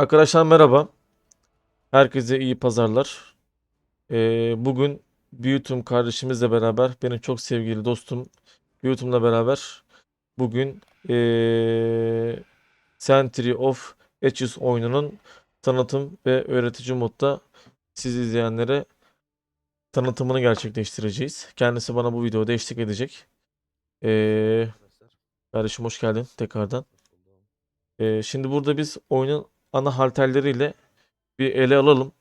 Arkadaşlar merhaba. Herkese iyi pazarlar. Ee, bugün Beauty'um kardeşimizle beraber benim çok sevgili dostum Beauty'umla beraber bugün ee, Century of Ages oyununun tanıtım ve öğretici modda siz izleyenlere tanıtımını gerçekleştireceğiz. Kendisi bana bu videoda eşlik edecek. Ee, kardeşim hoş geldin tekrardan. Ee, şimdi burada biz oyunun ana halterleriyle bir ele alalım.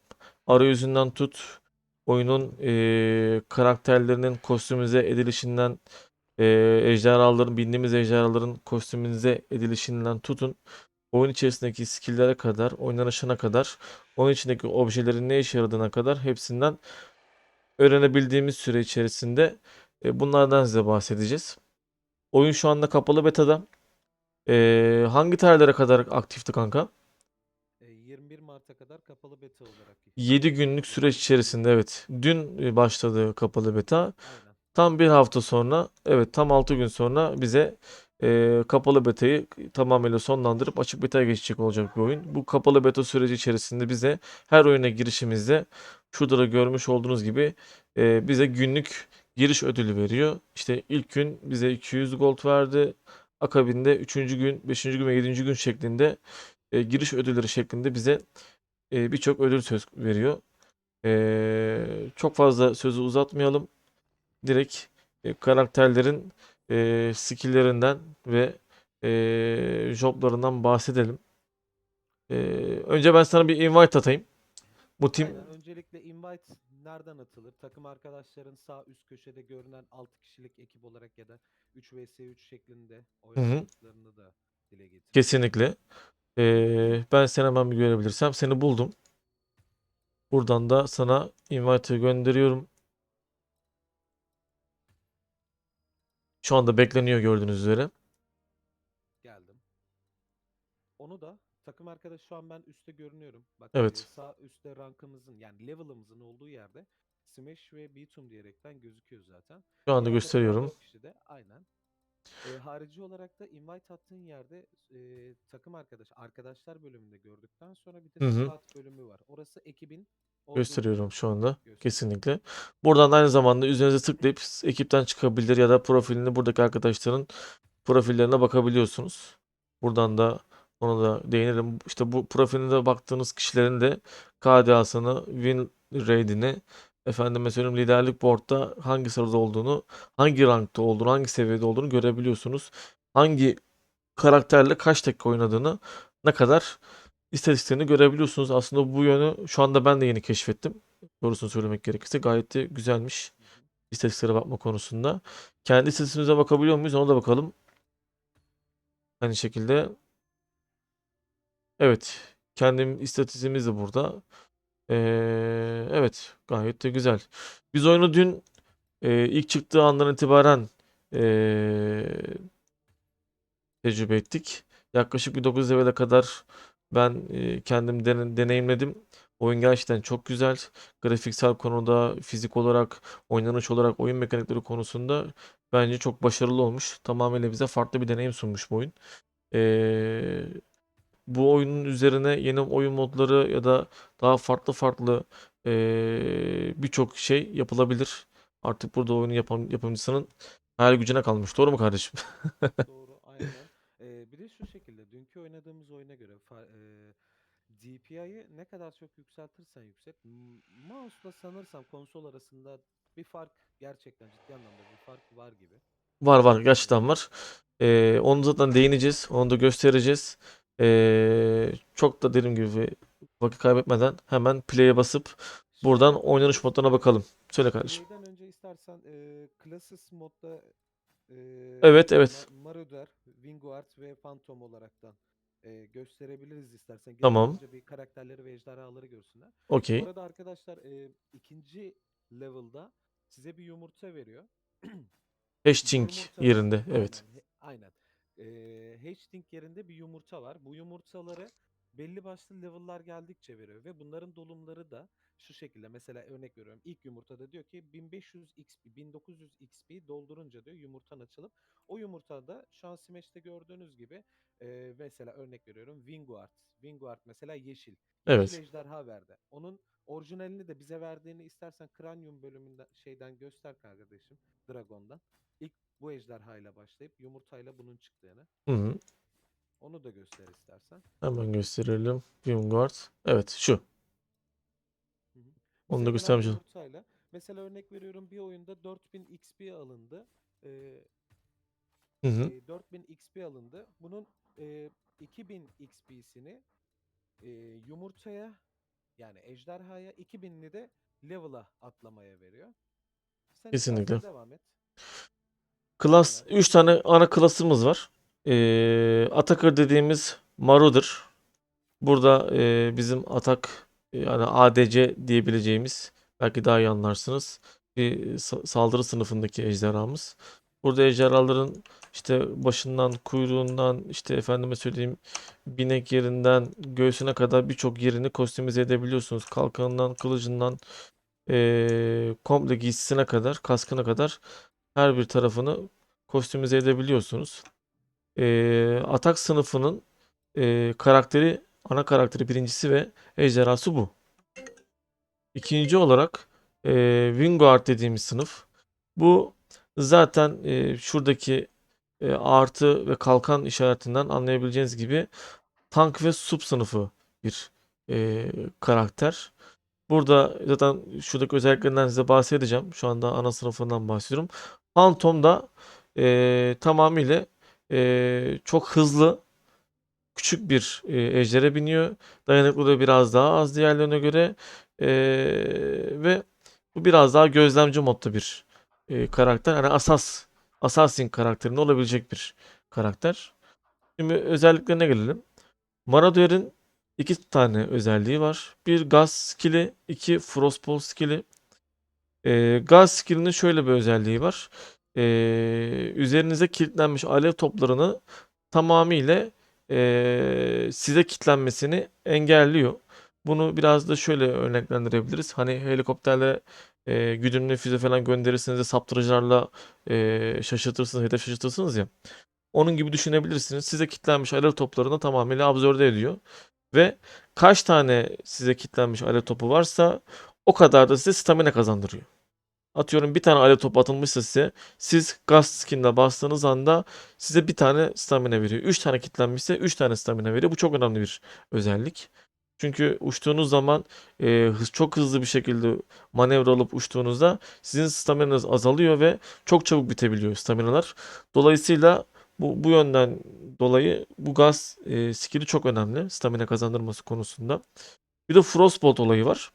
Arayüzünden tut, oyunun eee, karakterlerinin kostümize edilişinden, eee ejderhaların, bildiğimiz ejderhaların kostümize edilişinden tutun. Oyun içerisindeki skill'lere kadar, oynanışına kadar, oyun içindeki objelerin ne işe yaradığına kadar hepsinden öğrenebildiğimiz süre içerisinde e, bunlardan size bahsedeceğiz. Oyun şu anda kapalı beta'da. Eee, hangi tarihlere kadar aktifti kanka? E, 21 Mart'a kadar kapalı beta olarak. 7 günlük süreç içerisinde evet. Dün e, başladı kapalı beta. Aynen. Tam bir hafta sonra, evet tam 6 gün sonra bize e, kapalı betayı tamamıyla sonlandırıp açık betaya geçecek olacak bir oyun. Bu kapalı beta süreci içerisinde bize her oyuna girişimizde şurada da görmüş olduğunuz gibi e, bize günlük giriş ödülü veriyor. İşte ilk gün bize 200 gold verdi. Akabinde 3. gün, 5. gün ve 7. gün şeklinde e, giriş ödülleri şeklinde bize e, birçok ödül söz veriyor. E, çok fazla sözü uzatmayalım. Direkt e, karakterlerin e, skill'lerinden ve e, joblarından bahsedelim. E, önce ben sana bir invite atayım. Bu team Aynen. Öncelikle invite nereden atılır? Takım arkadaşların sağ üst köşede görünen 6 kişilik ekip olarak ya da 3 vs 3 şeklinde oynadıklarını da dile getir. kesinlikle. E, ben seni hemen bir görebilirsem seni buldum. Buradan da sana invite'ı gönderiyorum. Şu anda bekleniyor gördüğünüz üzere. Geldim. Onu da takım arkadaş şu an ben üstte görünüyorum. Bak Evet. e, sağ üstte rankımızın yani level'ımızın olduğu yerde Smash ve Beatum diyerekten gözüküyor zaten. Şu anda gösteriyorum. kişi de aynen. E, harici olarak da invite attığın yerde e, takım arkadaş, arkadaşlar bölümünde gördükten sonra bir de Hı hı. squad bölümü var. Orası ekibin olduğu Gösteriyorum şu anda. Gösteriyor. Kesinlikle. Buradan da aynı zamanda üzerinize tıklayıp ekipten çıkabilir ya da profilini buradaki arkadaşların profillerine bakabiliyorsunuz. Buradan da ona da değinelim. İşte bu profiline baktığınız kişilerin de KDA'sını, win rate'ini, efendime söyleyeyim liderlik board'da hangi sırada olduğunu, hangi rankta olduğunu, hangi seviyede olduğunu görebiliyorsunuz. Hangi karakterle kaç dakika oynadığını, ne kadar istatistiklerini görebiliyorsunuz. Aslında bu yönü şu anda ben de yeni keşfettim. Doğrusunu söylemek gerekirse gayet de güzelmiş istatistiklere bakma konusunda. Kendi istatistikimize bakabiliyor muyuz? Ona da bakalım. Aynı şekilde. Evet. Kendim istatistiğimiz de burada. Ee, evet. Gayet de güzel. Biz oyunu dün e, ilk çıktığı andan itibaren e, tecrübe ettik. Yaklaşık bir 9 levele kadar ben e, kendim dene- deneyimledim. Oyun gerçekten çok güzel. Grafiksel konuda, fizik olarak, oynanış olarak, oyun mekanikleri konusunda bence çok başarılı olmuş. Tamamıyla bize farklı bir deneyim sunmuş bu oyun. Ee, bu oyunun üzerine yeni oyun modları ya da daha farklı farklı ee, birçok şey yapılabilir. Artık burada oyunu yapan yapımcısının hayal gücüne kalmış. Doğru mu kardeşim? Doğru, aynen. Ee, bir de şu şekilde, dünkü oynadığımız oyuna göre e, DPI'yi ne kadar çok yükseltirsen yükselt, mouse'la sanırsam konsol arasında bir fark gerçekten ciddi anlamda bir fark var gibi. Var var gerçekten var. Ee, onu zaten değineceğiz. Onu da göstereceğiz. Ee, çok da dediğim gibi vakit kaybetmeden hemen play'e basıp buradan oynanış modlarına bakalım. Söyle kardeşim. önce istersen e, Classes modda e, Evet evet. Ma- Marauder, Vanguard ve Phantom olaraktan e, gösterebiliriz istersen. Gelin Tamam. hızlıca bir karakterleri ve ejderhaları görsünler. Okey. Bu arada arkadaşlar e, ikinci level'da size bir yumurta veriyor. Hatching yerinde. Evet. Aynen. he- Aynen. E, hatching yerinde bir yumurta var. Bu yumurtaları belli başlı level'lar geldikçe veriyor ve bunların dolumları da şu şekilde mesela örnek veriyorum ilk yumurtada diyor ki 1500 XP 1900 XP doldurunca diyor yumurtan açılıp o yumurtada şu an Smash'te gördüğünüz gibi e, mesela örnek veriyorum Vinguard. Vinguard mesela yeşil. Yeşil Evet. ejderha verdi. Onun orijinalini de bize verdiğini istersen Cranium bölümünden şeyden göster kardeşim. Dragon'dan. Bu ejderhayla başlayıp yumurtayla bunun çıktığını. Hı hı. Onu da göster istersen. Hemen gösterelim. Vanguard. Evet şu. Hı hı. Onu da oldum. yumurtayla mesela örnek veriyorum bir oyunda 4000 XP alındı. Ee, Hı hı. e, 4000 XP alındı. Bunun e, 2000 XP'sini e, yumurtaya yani ejderhaya 2000'li de level'a atlamaya veriyor. Sen Kesinlikle. devam et. Klas Aynen. 3 tane ana klasımız var. Ee, Atakır dediğimiz Marauder. Burada e, bizim atak yani ADC diyebileceğimiz belki daha iyi anlarsınız. Bir sa- saldırı sınıfındaki ejderhamız. Burada ejderhaların işte başından, kuyruğundan, işte efendime söyleyeyim binek yerinden, göğsüne kadar birçok yerini kostümize edebiliyorsunuz. Kalkanından, kılıcından, eee, komple giysisine kadar, kaskına kadar her bir tarafını kostümize edebiliyorsunuz. Eee, atak sınıfının eee, karakteri, ana karakteri birincisi ve ejderhası bu. İkinci olarak eee Wingguard dediğimiz sınıf. Bu zaten eee, şuradaki eee, artı ve kalkan işaretinden anlayabileceğiniz gibi tank ve sub sınıfı bir eee, karakter. Burada zaten şuradaki özelliklerinden size bahsedeceğim. Şu anda ana sınıfından bahsediyorum. Phantom da eee, tamamıyla eee, çok hızlı küçük bir e, ejdere biniyor. Dayanıklılığı biraz daha az diğerlerine göre E, ve bu biraz daha gözlemci modda bir e, karakter. Yani asas, assassin karakterinde olabilecek bir karakter. Şimdi özelliklerine gelelim. Maraudor'un iki tane özelliği var. Bir gaz skill'i, iki frostball skill'i. E, gaz skill'inin şöyle bir özelliği var. E, üzerinize kilitlenmiş alev toplarını tamamıyla eee, size kilitlenmesini engelliyor. Bunu biraz da şöyle örneklendirebiliriz. Hani helikopterle eee güdümlü füze falan gönderirsiniz de saptırıcılarla eee, şaşırtırsınız, hedef şaşırtırsınız ya. Onun gibi düşünebilirsiniz. Size kilitlenmiş alev toplarını tamamıyla absorbe ediyor. Ve kaç tane size kilitlenmiş alev topu varsa o kadar da size stamina kazandırıyor. Atıyorum bir tane alev topu atılmışsa size siz gaz skin'le bastığınız anda size bir tane stamina veriyor. 3 tane kilitlenmişse 3 tane stamina veriyor. Bu çok önemli bir özellik. Çünkü uçtuğunuz zaman e, hız, çok hızlı bir şekilde manevra alıp uçtuğunuzda sizin staminanız azalıyor ve çok çabuk bitebiliyor staminalar. Dolayısıyla bu, bu yönden dolayı bu gaz e, skill'i çok önemli stamina kazandırması konusunda. Bir de Frostbolt olayı var.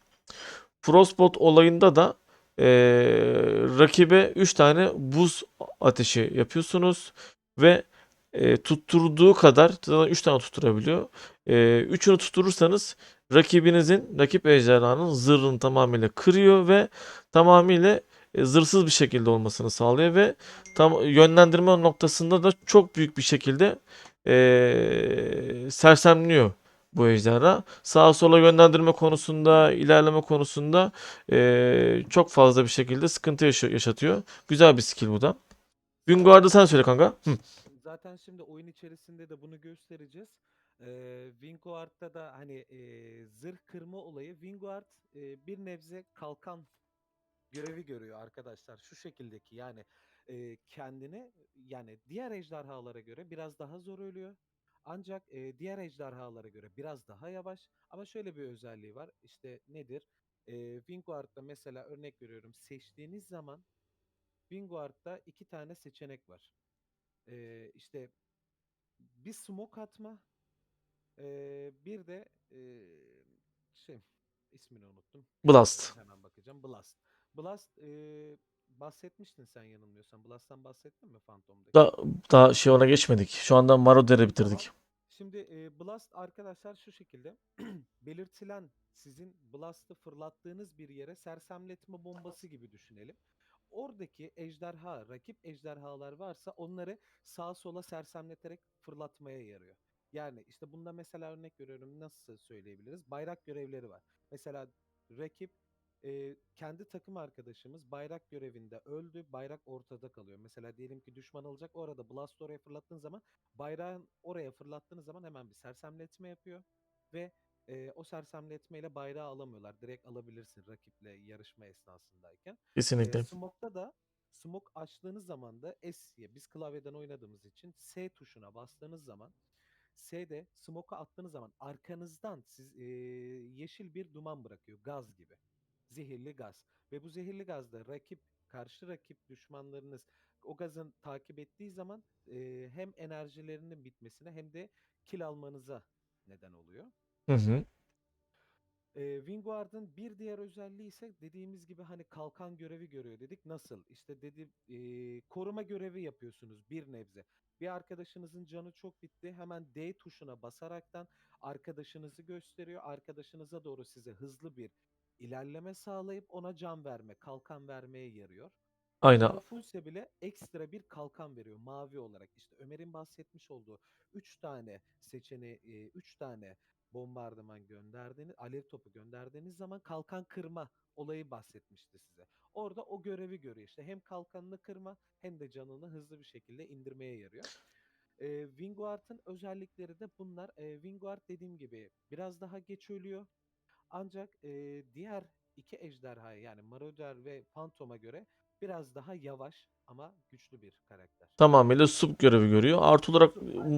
Frostbolt olayında da eee, rakibe 3 tane buz ateşi yapıyorsunuz ve eee, tutturduğu kadar zaten 3 tane tutturabiliyor. Eee üçünü tutturursanız rakibinizin, rakip ejderhanın zırhını tamamıyla kırıyor ve tamamıyla e, zırhsız bir şekilde olmasını sağlıyor ve tam yönlendirme noktasında da çok büyük bir şekilde eee sersemliyor bu ejderha. Sağa sola yönlendirme konusunda, ilerleme konusunda eee, çok fazla bir şekilde sıkıntı yaşa- yaşatıyor. Güzel bir skill bu da. Vanguard'ı sen söyle kanka. Hı. Zaten şimdi oyun içerisinde de bunu göstereceğiz. Ee, Vinguard'da da hani e, zırh kırma olayı. Vinguard e, bir nebze kalkan görevi görüyor arkadaşlar. Şu şekildeki yani e, kendini yani diğer ejderhalara göre biraz daha zor ölüyor. Ancak e, diğer ejderhalara göre biraz daha yavaş. Ama şöyle bir özelliği var. İşte nedir? E, Vinguard'da mesela örnek veriyorum. Seçtiğiniz zaman Vinguard'da iki tane seçenek var. E, işte bir smoke atma, e, bir de e, şey ismini unuttum. Blast. Hemen bakacağım. Blast. Blast e, bahsetmiştin sen yanılmıyorsan. Blast'tan bahsettin mi Phantom'daki? Da, daha şey ona geçmedik. Şu anda Marauder'ı bitirdik. Şimdi e, Blast arkadaşlar şu şekilde belirtilen sizin Blast'ı fırlattığınız bir yere sersemletme bombası gibi düşünelim. Oradaki ejderha, rakip ejderhalar varsa onları sağa sola sersemleterek fırlatmaya yarıyor. Yani işte bunda mesela örnek veriyorum nasıl söyleyebiliriz? Bayrak görevleri var. Mesela rakip e, kendi takım arkadaşımız bayrak görevinde öldü. Bayrak ortada kalıyor. Mesela diyelim ki düşman alacak. Orada Blast oraya fırlattığın zaman bayrağın oraya fırlattığınız zaman hemen bir sersemletme yapıyor. Ve e, o sersemletmeyle bayrağı alamıyorlar. Direkt alabilirsin rakiple yarışma esnasındayken. E, Kesinlikle. smoke'ta da smoke açtığınız zaman da S'ye biz klavyeden oynadığımız için S tuşuna bastığınız zaman S'de smoke'a attığınız zaman arkanızdan siz e, yeşil bir duman bırakıyor gaz gibi. Zehirli gaz. Ve bu zehirli gazda rakip karşı rakip düşmanlarınız o gazın takip ettiği zaman e, hem enerjilerinin bitmesine hem de kill almanıza neden oluyor. Hı hı. Eee Vanguard'ın bir diğer özelliği ise dediğimiz gibi hani kalkan görevi görüyor dedik. Nasıl? İşte dedi eee, koruma görevi yapıyorsunuz bir nebze. Bir arkadaşınızın canı çok bitti. Hemen D tuşuna basaraktan arkadaşınızı gösteriyor. Arkadaşınıza doğru size hızlı bir ilerleme sağlayıp ona can verme, kalkan vermeye yarıyor. Aynen. Fullse bile ekstra bir kalkan veriyor mavi olarak. İşte Ömer'in bahsetmiş olduğu 3 tane seçeneği, 3 tane bombardıman gönderdiğiniz, alev topu gönderdiğiniz zaman kalkan kırma olayı bahsetmişti size. Orada o görevi görüyor işte. Hem kalkanını kırma hem de canını hızlı bir şekilde indirmeye yarıyor. Ee, Vanguard'ın özellikleri de bunlar. Ee, Vanguard dediğim gibi biraz daha geç ölüyor. Ancak e, diğer iki ejderhaya yani Marauder ve Phantom'a göre biraz daha yavaş ama güçlü bir karakter. Tamamıyla sub görevi görüyor. Artı olarak.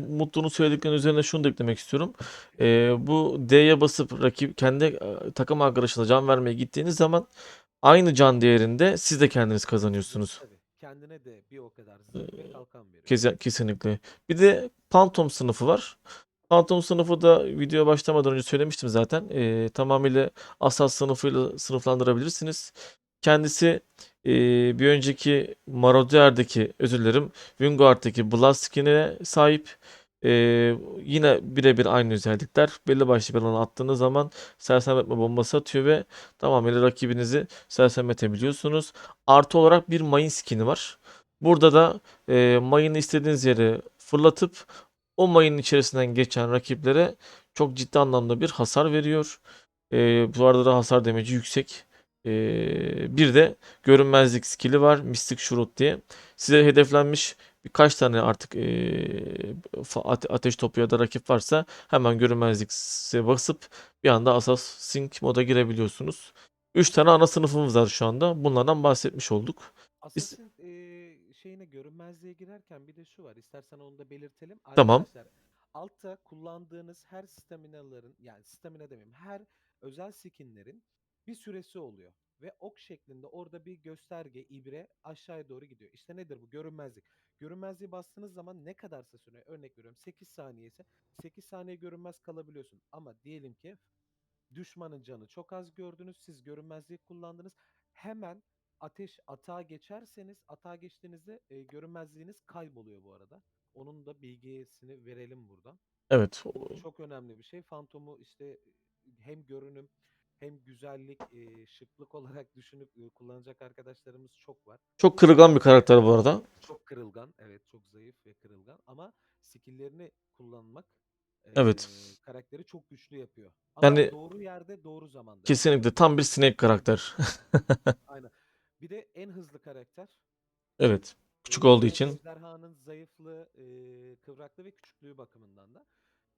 Mutlu'nun söylediklerinin üzerine şunu da eklemek istiyorum. Ee, bu D'ye basıp rakip kendi takım arkadaşına can vermeye gittiğiniz zaman aynı can değerinde siz de kendiniz kazanıyorsunuz. Tabii. Kendine de bir o kadar zırh ve kalkan veriyor. Kesinlikle. Bir de Phantom sınıfı var. Phantom sınıfı da videoya başlamadan önce söylemiştim zaten. Ee, tamamıyla Asas sınıfıyla sınıflandırabilirsiniz. Kendisi ee, bir önceki Marauder'deki özür dilerim Vanguard'daki Blast skin'e sahip. Ee, yine birebir aynı özellikler. Belli başlı bir alana attığınız zaman sersemletme bombası atıyor ve tamamıyla rakibinizi sersemletebiliyorsunuz. Artı olarak bir mayın skin'i var. Burada da e, mayını istediğiniz yere fırlatıp o mayının içerisinden geçen rakiplere çok ciddi anlamda bir hasar veriyor. E, bu arada da hasar demeci yüksek. E, bir de görünmezlik skill'i var. Mystic Shroud diye. Size hedeflenmiş birkaç tane artık e, ateş topu ya da rakip varsa hemen görünmezlik basıp bir anda Assassin moda girebiliyorsunuz. 3 tane ana sınıfımız var şu anda. Bunlardan bahsetmiş olduk. Assassin şeyine görünmezliğe girerken bir de şu var. İstersen onu da belirtelim. Tamam. Arkadaşlar altta kullandığınız her staminaların yani stamina demeyeyim her özel skinlerin bir süresi oluyor. Ve ok şeklinde orada bir gösterge, ibre aşağıya doğru gidiyor. İşte nedir bu? Görünmezlik. Görünmezliği bastığınız zaman ne kadarsa süre örnek veriyorum 8 saniye ise 8 saniye görünmez kalabiliyorsun. Ama diyelim ki düşmanın canı çok az gördünüz. Siz görünmezliği kullandınız. Hemen ateş atağa geçerseniz atağa geçtiğinizde e, görünmezliğiniz kayboluyor bu arada. Onun da bilgisini verelim burada. Evet. Bu çok önemli bir şey. Fantom'u işte hem görünüm hem güzellik, e, şıklık olarak düşünüp e, kullanacak arkadaşlarımız çok var. Çok kırılgan bir karakter bu arada. Çok kırılgan, evet çok zayıf ve kırılgan ama skill'lerini kullanmak e, Evet. karakteri çok güçlü yapıyor. Ama Yani- doğru yerde doğru zamanda. Kesinlikle tam bir sinek karakter. Aynen. Bir de en hızlı karakter. Evet. Küçük Ee, olduğu ve için. Ejderhanın zayıflığı, e, kıvraklığı ve küçüklüğü bakımından da.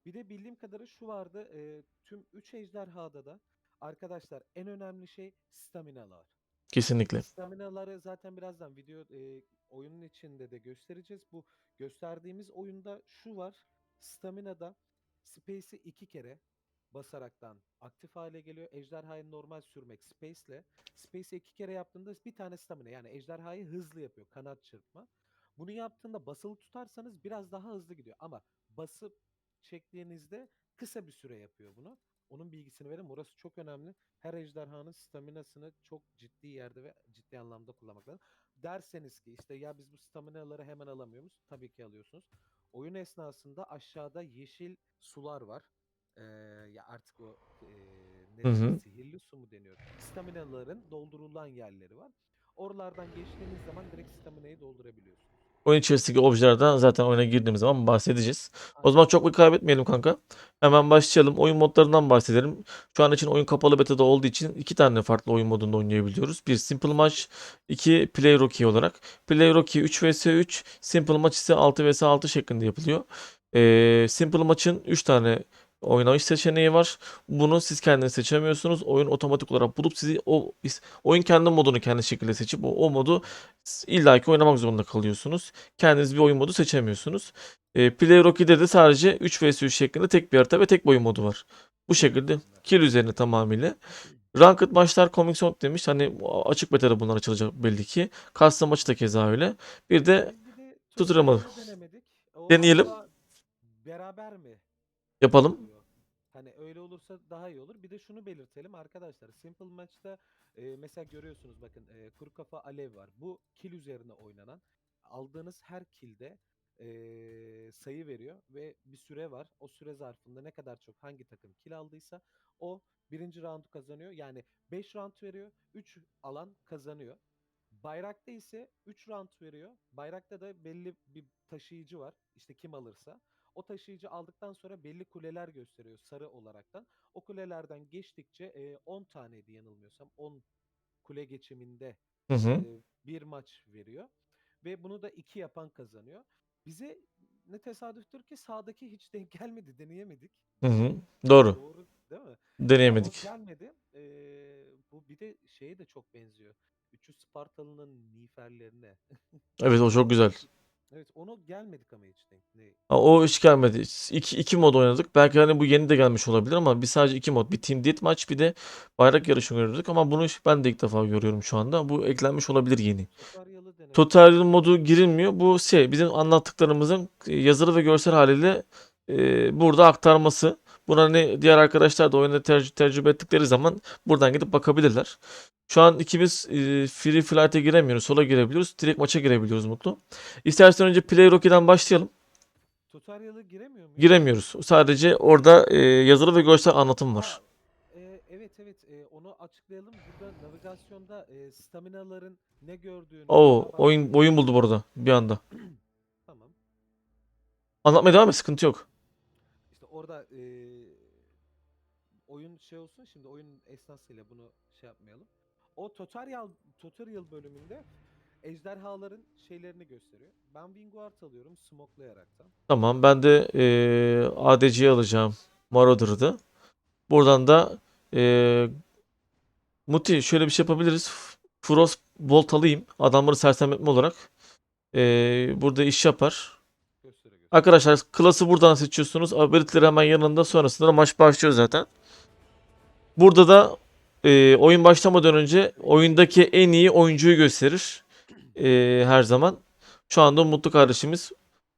Bir de bildiğim kadarıyla şu vardı. e, tüm 3 ejderhada da arkadaşlar en önemli şey staminalar. Kesinlikle. Staminaları zaten birazdan video e, oyunun içinde de göstereceğiz. Bu gösterdiğimiz oyunda şu var. Stamina'da Space'i iki kere basaraktan aktif hale geliyor. Ejderhayı normal sürmek Space'le. Space'i iki kere yaptığında bir tane stamina yani ejderhayı hızlı yapıyor kanat çırpma. Bunu yaptığında basılı tutarsanız biraz daha hızlı gidiyor. Ama basıp çektiğinizde kısa bir süre yapıyor bunu. Onun bilgisini verin. Burası çok önemli. Her ejderhanın staminasını çok ciddi yerde ve ciddi anlamda kullanmak lazım. Derseniz ki işte ya biz bu staminaları hemen alamıyoruz. Tabii ki alıyorsunuz. Oyun esnasında aşağıda yeşil sular var. Ee, ya artık o e, ne Hı hı. sihirli su mu deniyor? Staminaların doldurulan yerleri var. Oralardan geçtiğiniz zaman direkt staminayı doldurabiliyorsunuz. Oyun içerisindeki objelerden zaten oyuna girdiğimiz zaman bahsedeceğiz. O Aynen. zaman çok bir kaybetmeyelim kanka. Hemen başlayalım. Oyun modlarından bahsedelim. Şu an için oyun kapalı beta'da olduğu için iki tane farklı oyun modunda oynayabiliyoruz. Bir Simple Match, iki Play Rocky olarak. Play Rocky 3 vs 3, Simple Match ise 6 vs 6 şeklinde yapılıyor. Ee, Simple Match'ın 3 tane oynayış seçeneği var. Bunu siz kendiniz seçemiyorsunuz. Oyun otomatik olarak bulup sizi o oyun kendi modunu kendi şekilde seçip o, o modu illaki oynamak zorunda kalıyorsunuz. Kendiniz bir oyun modu seçemiyorsunuz. E, Play Rocky'de de sadece 3 vs 3 şeklinde tek bir harita ve tek bir oyun modu var. Bu şekilde kill üzerine tamamıyla. Ranked maçlar Coming Soon demiş. Hani açık beta'da bunlar açılacak belli ki. Custom maçı da keza öyle. Bir de tutturamadım. Deneyelim. Beraber mi? yapalım. Hani öyle olursa daha iyi olur. Bir de şunu belirtelim arkadaşlar. Simple Match'ta e, mesela görüyorsunuz bakın e, kuru kafa alev var. Bu kill üzerine oynanan. Aldığınız her killde e, sayı veriyor ve bir süre var. O süre zarfında ne kadar çok hangi takım kill aldıysa o birinci roundu kazanıyor. Yani 5 round veriyor. 3 alan kazanıyor. Bayrakta ise 3 round veriyor. Bayrakta da belli bir taşıyıcı var. İşte kim alırsa. O taşıyıcı aldıktan sonra belli kuleler gösteriyor sarı olaraktan. O kulelerden geçtikçe e, 10 taneydi yanılmıyorsam 10 kule geçiminde Hı hı. e, bir maç veriyor. Ve bunu da iki yapan kazanıyor. Bize ne tesadüftür ki sağdaki hiç denk gelmedi, deneyemedik. Hı hı. Doğru. Doğru değil mi? Deneyemedik. O gelmedi. Ee, bu bir de şeye de çok benziyor. 300 Spartalı'nın miğferlerine. Evet o çok güzel. Evet onu gelmedik ama hiç denk. Ne? O hiç gelmedi. İki, iki mod oynadık. Belki hani bu yeni de gelmiş olabilir ama biz sadece iki mod. Bir Team Deathmatch bir de bayrak yarışı gördük ama bunu ben de ilk defa görüyorum şu anda. Bu eklenmiş olabilir yeni. Tutaryalı. Tutorial modu girilmiyor. Bu şey bizim anlattıklarımızın e, yazılı ve görsel haliyle e, burada aktarması. Buna hani diğer arkadaşlar da oyunda terc- tecrübe ettikleri zaman buradan gidip bakabilirler. Şu an ikimiz e, Free Flight'e giremiyoruz. Sola girebiliyoruz. Direkt maça girebiliyoruz Mutlu. İstersen önce Play Rocky'den başlayalım. Tutaryalı giremiyor muyuz? Giremiyoruz. Sadece orada e, yazılı ve görsel anlatım var. E, evet evet e, onu açıklayalım. Burada navigasyonda e, staminaların ne gördüğünü. Oo, oyun oyun buldu bu arada bir anda. Tamam. Anlatmaya devam et, sıkıntı yok. Orada e, oyun şey olsun şimdi oyun esnasıyla bunu şey yapmayalım. O tutorial tutorial bölümünde ejderhaların şeylerini gösteriyor. Ben Wingward alıyorum smoklayaraktan. Tamam, ben de e, ADC'yi alacağım. Marauder'dı. Buradan da e, Muti şöyle bir şey yapabiliriz. Frost Bolt alayım. Adamları sersemletme olarak. E, burada iş yapar. Arkadaşlar klası buradan seçiyorsunuz. Ability'leri hemen yanında. Sonrasında da maç başlıyor zaten. Burada da e, oyun başlamadan önce oyundaki en iyi oyuncuyu gösterir. E, her zaman. Şu anda Mutlu kardeşimiz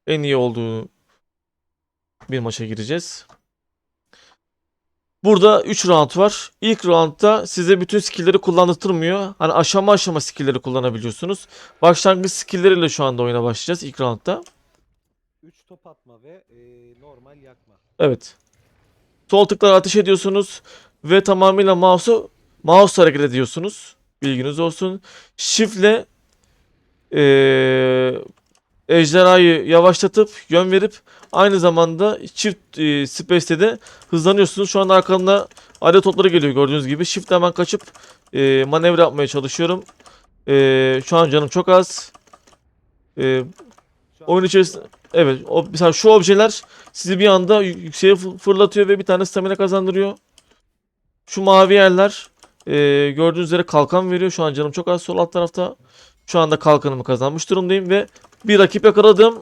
en iyi olduğu bir maça gireceğiz. Burada 3 round var. İlk roundda size bütün skill'leri kullandırtmıyor. Hani aşama aşama skill'leri kullanabiliyorsunuz. Başlangıç skill'leriyle şu anda oyuna başlayacağız ilk roundda. 3 top atma ve e, normal yakma. Evet. Sol tıkla ateş ediyorsunuz ve tamamıyla mouse'u mouse hareket ediyorsunuz. Bilginiz olsun. Shift'le eee ejderhayı yavaşlatıp yön verip aynı zamanda çift eee space'te de hızlanıyorsunuz. Şu anda arkamda alev topları geliyor gördüğünüz gibi. Shift'le hemen kaçıp eee, manevra yapmaya çalışıyorum. Eee, şu an canım çok az. An Oyun içerisinde evet o mesela şu objeler sizi bir anda yü- yükseğe fı- fırlatıyor ve bir tane stamina kazandırıyor. Şu mavi yerler e, gördüğünüz üzere kalkan veriyor. Şu an canım çok az sol alt tarafta. Şu anda kalkanımı kazanmış durumdayım ve bir rakip yakaladım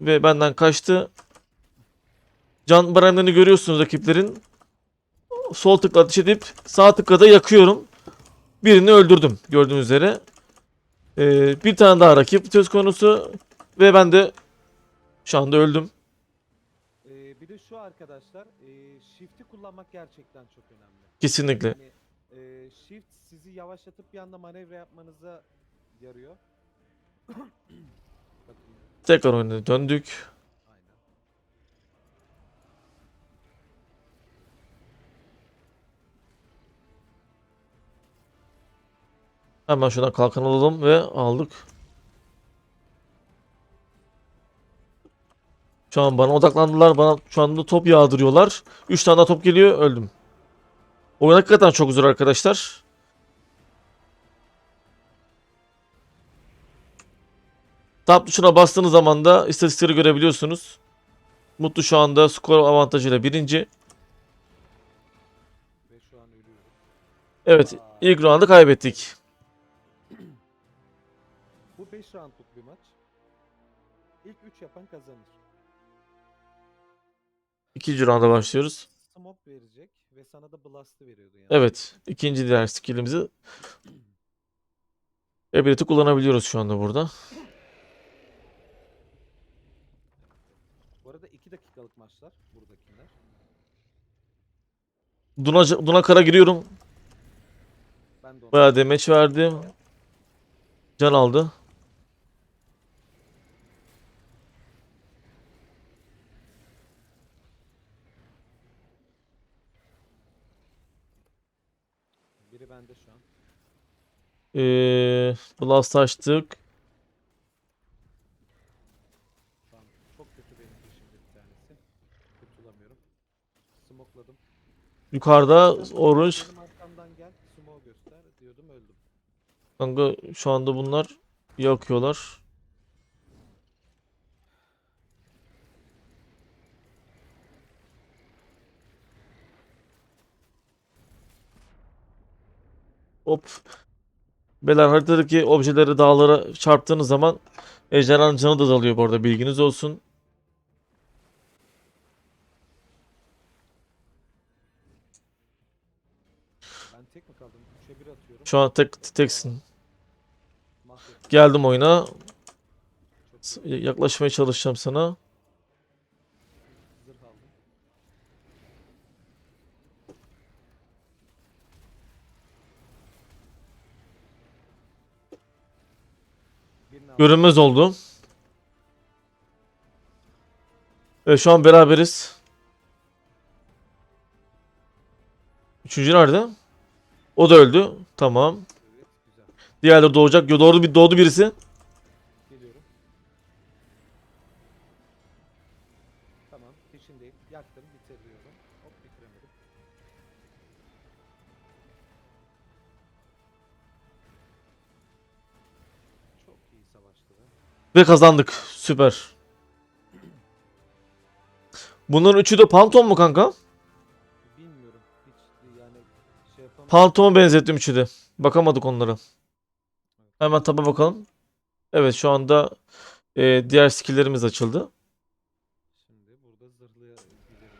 ve benden kaçtı. Can baremlerini görüyorsunuz rakiplerin. Sol tıkla ateş edip sağ tıkla da yakıyorum. Birini öldürdüm gördüğünüz üzere. E, bir tane daha rakip söz konusu. Ve ben de şu anda öldüm. e, bir de şu arkadaşlar e, shift'i kullanmak gerçekten çok önemli. Kesinlikle. Yani e, shift sizi yavaşlatıp bir anda manevra yapmanıza yarıyor. Tekrar oyuna döndük. aynen. Hemen şuradan kalkan alalım ve aldık. Şu an bana odaklandılar. Bana şu anda top yağdırıyorlar. 3 tane daha top geliyor. Öldüm. Oyun hakikaten çok zor arkadaşlar. Tab tuşuna bastığınız zaman da istatistikleri görebiliyorsunuz. Mutlu şu anda skor avantajıyla birinci. Evet ilk roundu kaybettik. Bu 5 roundluk bir maç. İlk 3 yapan kazanır. İkinci rounda başlıyoruz. Smoke verecek ve sana da blast'ı veriyordu yani. Evet ikinci diğer skillimizi Ability kullanabiliyoruz şu anda burada. Bu arada 2 dakikalık maçlar buradakiler. Duna, Duna kara giriyorum. Ben de Bayağı demeç verdi. Can aldı. biri bende şu an. Ee, Blast açtık. Çok kötü benim peşimde bir tanesi. Kurtulamıyorum. Smokladım. Yukarıda. Benim arkamdan gel. Smoke göster diyordum öldüm. Kanka şu anda bunlar yakıyorlar. Hop. Beyler haritadaki objeleri dağlara çarptığınız zaman ejderhanın canı da azalıyor bu arada bilginiz olsun. Ben tek mi kaldım? 3'e 1 atıyorum. Şu an tek teksin. Geldim oyuna. Yaklaşmaya çalışacağım sana. Görünmez oldu. Evet şu an beraberiz. Üçüncü nerede? O da öldü. Tamam. Diğerleri doğacak. Yo, Doğdu bir doğdu birisi. Ve kazandık. Süper. Bunların üçü de Panton mu kanka? Bilmiyorum. Hiç yani şey yapamadım. Panton'a benzettim üçü de. Bakamadık onlara. Hemen taba bakalım. Evet şu anda e, diğer skill'lerimiz açıldı. Şimdi burada zırhlayabilirim kendime.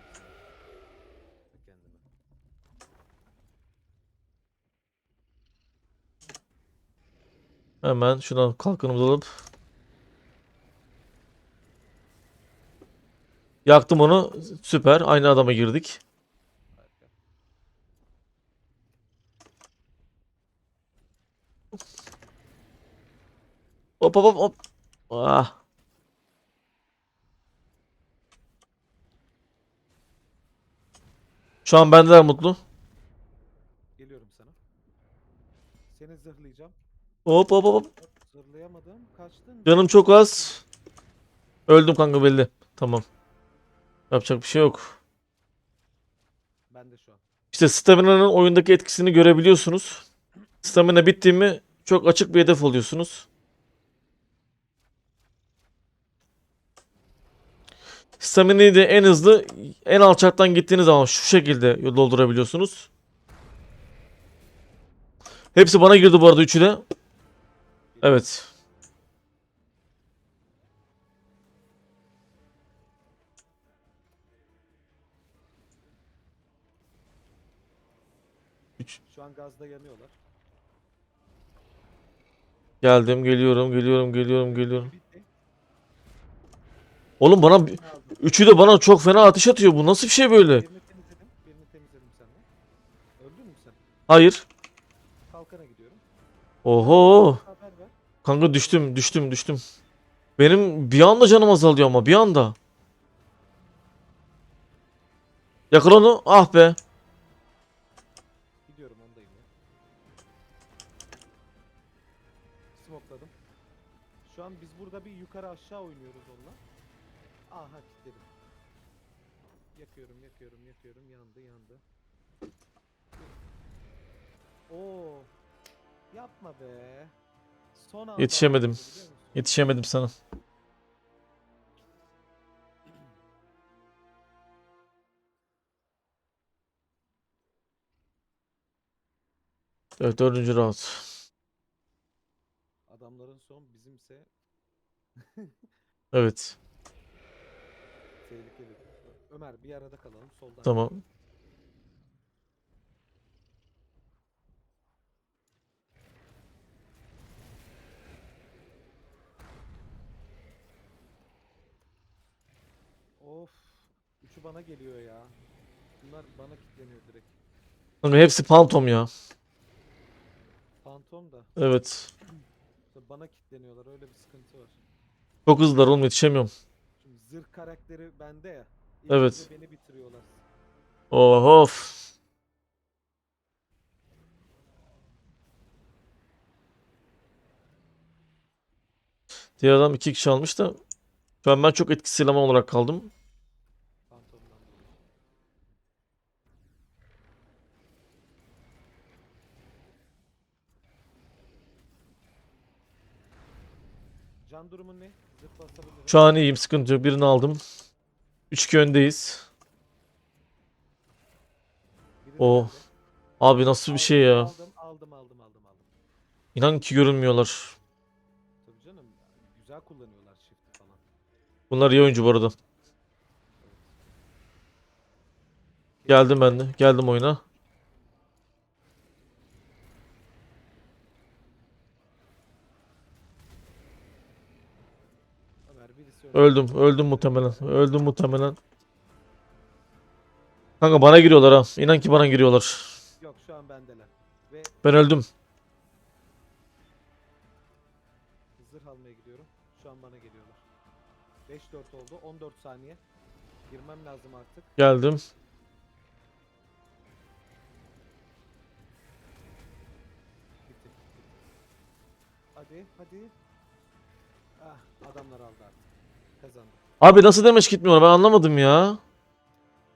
Hemen şuna kalkanımızı alıp Yaktım onu. Süper. Aynı adama girdik. Hop hop hop. Ah. Şu an bendeler mutlu. Geliyorum sana. Seni zırhlayacağım. Hop hop hop. zırhlayamadım. Kaçtın. Canım çok az. Öldüm kanka belli. Tamam. Yapacak bir şey yok. Ben de şu an. İşte stamina'nın oyundaki etkisini görebiliyorsunuz. Stamina bitti mi çok açık bir hedef oluyorsunuz. Stamina'yı da en hızlı en alçaktan gittiğiniz zaman şu şekilde doldurabiliyorsunuz. Hepsi bana girdi bu arada üçü de. Evet. Şu an gazda yanıyorlar. Geldim, geliyorum, geliyorum, geliyorum, geliyorum. Oğlum bana üçü de bana çok fena ateş atıyor. Bu nasıl bir şey böyle? Birini temizledim. Birini temizledim senden. Öldün mü sen? Hayır. Kalkana gidiyorum. Oho. Kanka düştüm, düştüm, düştüm. Benim bir anda canım azalıyor ama bir anda. Yakala onu. Ah be. Gidiyorum ondayım ya. Smokladım. Şu an biz burada bir yukarı aşağı oynuyoruz onunla. Aha kilitledim. Yakıyorum, yakıyorum, yakıyorum. Yandı, yandı. Oo. Yapma be. Yetişemedim. Yetişemedim sana. Evet dördüncü round. Adamların son bizimse Evet. tehlikeli. Ömer bir arada kalalım soldan. Tamam. Of. Üçü bana geliyor ya. Bunlar bana kilitleniyor direkt. Kanka hepsi Phantom ya. Phantom da Evet. bana kilitleniyorlar. Öyle bir sıkıntı var. Çok hızlılar oğlum yetişemiyorum. Şimdi zırh karakteri bende ya. İlk Evet. önce beni bitiriyorlar. Oh, of. Diğer adam iki kişi almış da şu an ben çok etkisiz eleman olarak kaldım. Phantom'dan dolayı. Can durumun ne? Zırh basabilirim. Şu an iyiyim sıkıntı yok. Birini aldım. 3-2 öndeyiz. Biri Oh. nerede? Abi nasıl bir şey ya. Aldım, aldım, aldım, aldım, aldım. İnan ki görünmüyorlar. Tabii canım. Güzel kullanıyorlar shift'i falan. Bunlar iyi oyuncu bu arada. Geldim ben de. Geldim oyuna. Ömer birisi önde. Öldüm. Öldüm muhtemelen. Öldüm muhtemelen. Kanka bana giriyorlar ha. İnan ki bana giriyorlar. Yok şu an bendeler. Ve Ben öldüm. zırh almaya gidiyorum. Şu an bana geliyorlar. 5-4 oldu. 14 saniye. Girmem lazım artık. Geldim. Bitti. Hadi hadi. Ah adamlar aldı artık. Abi nasıl demiş gitmiyor ben anlamadım ya.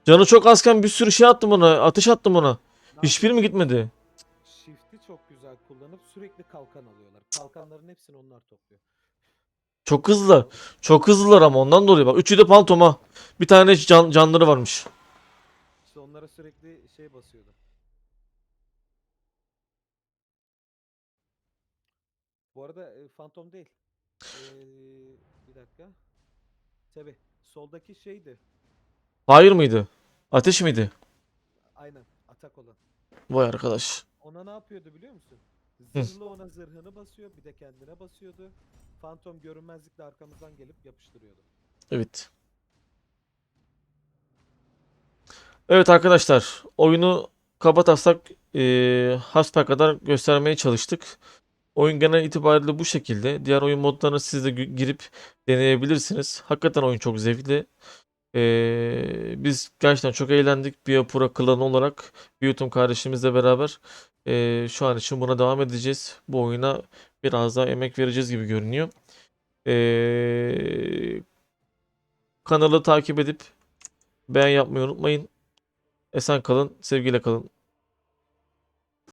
Canı çok azken bir sürü şey attım ona. Ateş attım ona. Hiçbir mi gitmedi? Shift'i çok güzel kullanıp sürekli kalkan alıyorlar. Kalkanların hepsini onlar topluyor. Çok hızlı. Çok hızlılar ama ondan dolayı bak. Üçü de Phantom'a. Bir tane can, canları varmış. İşte onlara sürekli şey basıyordu. Bu arada e, Phantom değil. Ee, bir dakika. Tabi. Soldaki şeydi. Hayır mıydı? Ateş miydi? Aynen. Atak olan. Vay arkadaş. Ona ne yapıyordu biliyor musun? Zırhlı ona zırhını basıyor. Bir de kendine basıyordu. Phantom görünmezlikle arkamızdan gelip yapıştırıyordu. Evet. Evet arkadaşlar. Oyunu kabataslak eee hasbel kadar göstermeye çalıştık. Oyun genel itibariyle bu şekilde. Diğer oyun modlarına siz de girip deneyebilirsiniz. Hakikaten oyun çok zevkli. Eee, biz gerçekten çok eğlendik. Biopura klanı olarak Biotum kardeşimizle beraber eee, şu an için buna devam edeceğiz. Bu oyuna biraz daha emek vereceğiz gibi görünüyor. Eee, kanalı takip edip beğen yapmayı unutmayın. Esen kalın, sevgiyle kalın.